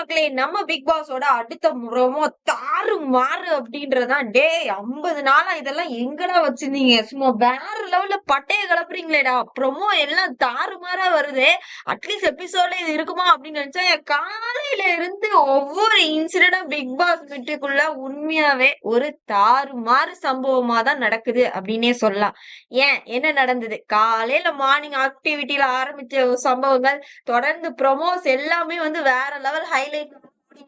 மக்களே நம்ம பிக் பாஸோட அடுத்த முறமோ தாறு மாறு அப்படின்றதான் டே ஐம்பது நாளா இதெல்லாம் எங்கடா வச்சிருந்தீங்க? சும்மா வேற லெவல்ல பட்டைய கிளப்புறீங்களேடா. ப்ரொமோ எல்லாம் தாறுமாறா வருது. அட்லீஸ்ட் எபிசோட்ல இது இருக்குமா அப்படின்னு நினைச்சா என் காலையில இருந்து ஒவ்வொரு இன்சிடென்டும் பிக் பாஸ் வீட்டுக்குள்ள உண்மையாவே ஒரு தாறுமாறு சம்பவமா தான் நடக்குது அப்படின்னே சொல்லலாம். ஏன்? என்ன நடந்தது? காலையில மார்னிங் ஆக்டிவிட்டியில ஆரம்பிச்ச சம்பவங்கள் தொடர்ந்து ப்ரொமோஸ் எல்லாமே வந்து வேற லெவல் ஹைலைட்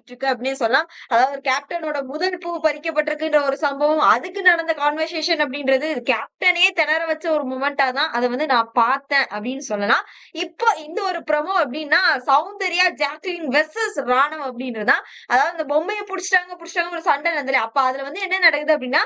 இருக்கு அப்படின்னு சொல்லலாம். அதாவது ஒரு கேப்டனோட முதல் பூ பறிக்கப்பட்டிருக்குன்ற ஒரு சம்பவம் அதுக்கு நடந்த கான்வர்சேஷன் அப்படின்றது கேப்டனே திணற வச்ச ஒரு மூமெண்டா தான் அதை வந்து நான் பார்த்தேன் அப்படின்னு சொல்லலாம். இப்போ இந்த ஒரு ப்ரமோ அப்படின்னா சௌந்தர்யா ஜாக்லின் வெர்சஸ் ராணவ் அப்படின்றதுதான் அதாவது இந்த பொம்மையை புடிச்சிட்டாங்க புடிச்சிட்டாங்க ஒரு சண்டை நடந்தது அப்ப அதுல வந்து என்ன நடக்குது அப்படின்னா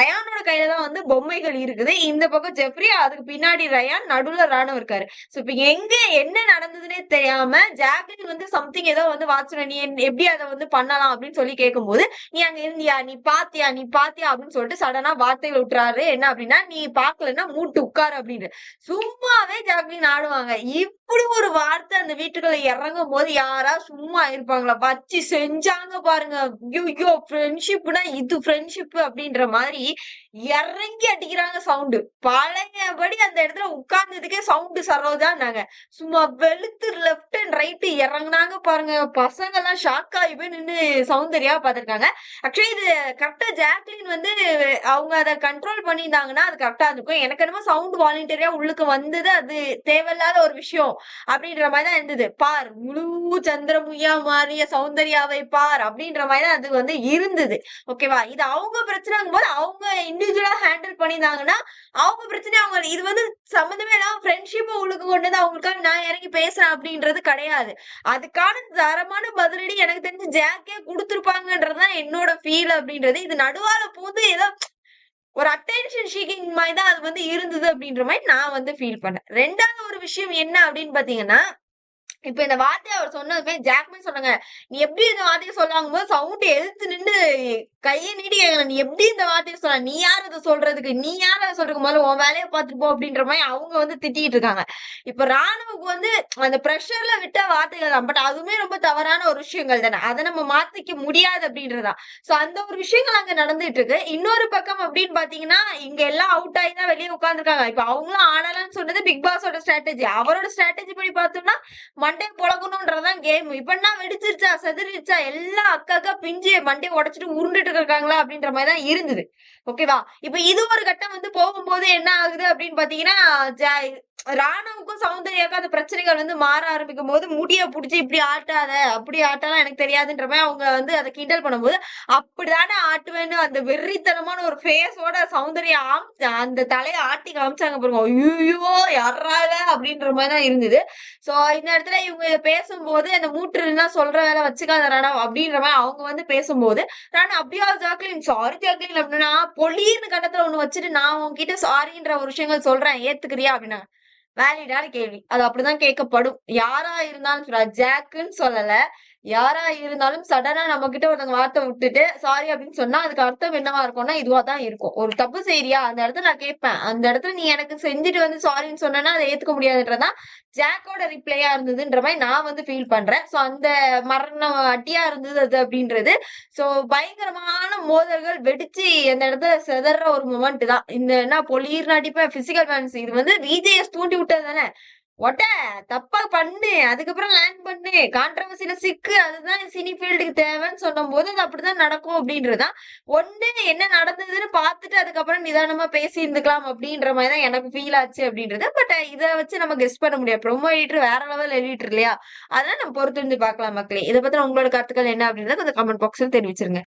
ரயானோட கையில தான் வந்து பொம்மைகள் இருக்குது. இந்த பக்கம் ஜெஃப்ரி அதுக்கு பின்னாடி ரயான் நடுவுல ராணவ் இருக்காரு. சோ இப்ப எங்க என்ன நடந்ததுன்னே தெரியாம ஜாக்லின் வந்து சம்திங் ஏதோ வந்து வாட்சன எப்படி அதை வந்து பண்ணலாம் அப்படின்னு சொல்லி கேட்கும்போது நீ அங்க இருந்தியா? நீ பாத்தியா? நீ பாத்தியா? அப்படின்னு சொல்லிட்டு சடனா வார்த்தைகள் விட்டுறாரு. என்ன அப்படின்னா நீ பாக்கலன்னா மூட்டு உட்காரு அப்படின்னு. சும்மாவே ஜாக்லின் ஆடுவாங்க. இப்படி ஒரு வார்த்தை அந்த வீட்டுக்குள்ள இறங்கும் போது யாரா சும்மா இருப்பாங்களா? வச்சு செஞ்சாங்க பாருங்க. ஐயோ ஃப்ரெண்ட்ஷிப்னா இது ஃப்ரெண்ட்ஷிப் அப்படின்ற மாதிரி இறங்கி அடிக்கிறாங்க சவுண்டு பழையபடி அந்த இடத்துல உட்கார்ந்ததுக்கே சவுண்டு சரோஜான்னாங்க. சும்மா வெளுத்து லெப்ட் அண்ட் ரைட் இறங்குனாங்க பாருங்க. பசங்க எல்லாம் ஷாக் ஆகி போய் நின்று சௌந்தர்யா பார்த்திருக்காங்க. ஆக்சுவலி இது கரெக்டா ஜாக்லின் வந்து அவங்க அதை கண்ட்ரோல் பண்ணியிருந்தாங்கன்னா அது கரெக்டா இருக்கும் எனக்கு என்னமோ சவுண்ட் வாலண்டியரியா உள்ளுக்கு வந்தது அது தேவையில்லாத ஒரு விஷயம் அப்படின்ற மாதிரி தான் இருந்தது. பார் முழு சந்திரமுயா மாறிய சௌந்தர்யாவை பார் அப்படின்ற மாதிரி தான் அது வந்து இருந்தது. ஓகேவா இது அவங்க பிரச்சனைங்கும் போது அவங்க இண்டிவிஜுவலா ஹேண்டில் பண்ணியிருந்தாங்கன்னா அவங்க பிரச்சனை அவங்க இது வந்து சம்மந்தமே இல்லாம ஃப்ரெண்ட்ஷிப்பை உள்ளுக்கு கொண்டு வந்து அவங்களுக்காக நான் இறங்கி பேசுறேன் அப்படின்றது கிடையாது. அதுக்கான தரமான பதிலடி எனக்கு தெரிஞ்சு ஜாக்கே கொடுத்துருப்பாங்கன்றதுதான் என்னோட ஃபீல் அப்படின்றது. இது நடுவால போது ஏதோ ஒரு அட்டென்ஷன் ஷீக்கிங் மாதிரி தான் அது வந்து இருந்தது அப்படின்ற மாதிரி நான் வந்து ஃபீல் பண்ணேன். ரெண்டாவது ஒரு விஷயம் என்ன அப்படின்னு பாத்தீங்கன்னா இப்ப இந்த வார்த்தையை அவர் சொன்னதுமே ஜாக்மே சொன்னாங்க நீ எப்படி இந்த வார்த்தையை சொல்லாங்க போது சவுண்ட் எதிர்த்து நின்று கையை நீடி நீ எப்படி இந்த வார்த்தையை சொல்ல நீ யார் அதை சொல்றதுக்கு? நீ யார் அதை சொல்றதுக்கு? முதல்ல உன் வேலையை பார்த்துட்டு போ அப்படின்ற மாதிரி அவங்க வந்து திட்டிட்டு இருக்காங்க. இப்ப ராணுவுக்கு வந்து அந்த ப்ரெஷர்ல விட்ட வார்த்தைகள் தான். பட் அதுவுமே ரொம்ப தவறான ஒரு விஷயங்கள் தானே. அதை நம்ம மாத்திக்க முடியாது அப்படின்றதா சோ அந்த ஒரு விஷயங்கள் அங்க நடந்துட்டு இருக்கு. இன்னொரு பக்கம் அப்படின்னு பாத்தீங்கன்னா இங்க எல்லாம் அவுட் ஆகி தான் வெளியே உட்காந்துருக்காங்க இப்ப அவங்களும் ஆடலாம்னு சொன்னது பிக் பாஸோட ஸ்ட்ராட்டஜி அவரோட ஸ்ட்ராட்டஜி படி பார்த்தோம்னா மண்டே புழக்கணும்ன்றதான் கேம் இப்ப என்ன வெடிச்சிருச்சா எல்லாம் அக்கா அக்காக்கா பிஞ்சு மண்டே உடைச்சிட்டு உருண்டுட்டு இருக்காங்களா அப்படின்ற மாதிரி தான் இருந்தது ஓகேவா இப்ப இது ஒரு கட்டம் வந்து போகும்போது என்ன ஆகுது அப்படின்னு பாத்தீங்கன்னா ராணுவுக்கும் சௌந்தர்யாக்கும் அந்த பிரச்சனைகள் வந்து மாற ஆரம்பிக்கும் போது முடிய புடிச்சு இப்படி ஆட்டாத அப்படி ஆட்டாலாம் எனக்கு தெரியாதுன்ற மாதிரி அவங்க வந்து அதை கிண்டல் பண்ணும்போது அப்படிதானே ஆட்டுவேன்னு அந்த வெறித்தனமான ஒரு ஃபேஸோட சௌந்தர்யா அந்த தலையை ஆட்டி காமிச்சாங்க பாருங்க. ஐயோ யாராக அப்படின்ற மாதிரி தான் இருந்தது. சோ இந்த இடத்துல இவங்க பேசும்போது அந்த மூட்டுன்னா சொல்ற வேலை வச்சுக்காத ராணா அப்படின்ற மாதிரி அவங்க வந்து பேசும்போது ராணா அப்படியா ஜாக்லின்? சாரி ஜாக்லின் அப்படின்னா பொலின்னு கட்டத்துல ஒண்ணு வச்சுட்டு நான் உங்ககிட்ட சாரின்ற ஒரு விஷயங்கள் சொல்றேன். ஏத்துக்கிறியா? அப்படின்னா வேலிடான கேள்வி. அது அப்படிதான் கேட்கப்படும். யாரா இருந்தாலும் சொல்ல ஜாக்குன்னு சொல்லல. யாரா இருந்தாலும் சடனா நம்ம கிட்ட ஒருத்தவங்க வார்த்தை விட்டுட்டு சாரி அப்படின்னு சொன்னா அதுக்கு அர்த்தம் என்னவா இருக்கும்னா இதுவா தான் இருக்கும். ஒரு தப்பு செய்யறியா அந்த இடத்துல நான் கேட்பேன். அந்த இடத்துல நீ எனக்கு செஞ்சுட்டு வந்து சாரின்னு சொன்னா அதை ஏத்துக்க முடியாதுன்றதான் ஜாக்கோட ரிப்ளையா இருந்ததுன்ற மாதிரி நான் வந்து ஃபீல் பண்றேன். சோ அந்த மரணம் அட்டியா இருந்தது அது அப்படின்றது. சோ பயங்கரமான மோதல்கள் வெடிச்சு அந்த இடத்துல செதற ஒரு மொமெண்ட் தான். இந்த என்ன பொலிர் நடிப்ப பிசிக்கல் மேன்ஸ் இது வந்து விஜேஎஸ் தூண்டி விட்டது தானே? ஒட்ட தப்பா பண்ணு அதுக்கப்புறம் லேண்ட் பண்ணு. கான்ட்ரவர்சியில சிக்கு அதுதான் சினி ஃபீல்டுக்கு தேவைன்னு சொன்னும் போது அது அப்படிதான் நடக்கும் அப்படின்றதுதான். ஒண்ணு என்ன நடந்ததுன்னு பார்த்துட்டு அதுக்கப்புறம் நிதானமா பேசி இருந்துக்கலாம் அப்படின்ற மாதிரி தான் எனக்கு ஃபீல் ஆச்சு அப்படின்றது. பட் இதை வச்சு நம்ம கெஸ்ட் பண்ண முடியாது. ப்ரொமோ எடிட்டர் வேற லெவல் எடிட்டர் இல்லையா? அதெல்லாம் நம்ம பொறுத்து இருந்து பார்க்கலாம் மக்களே. இதை பத்தி உங்களோட கருத்துக்கள் என்ன அப்படின்றத கொஞ்சம் கமெண்ட் பாக்ஸ்ல தெரிவிச்சிருங்க.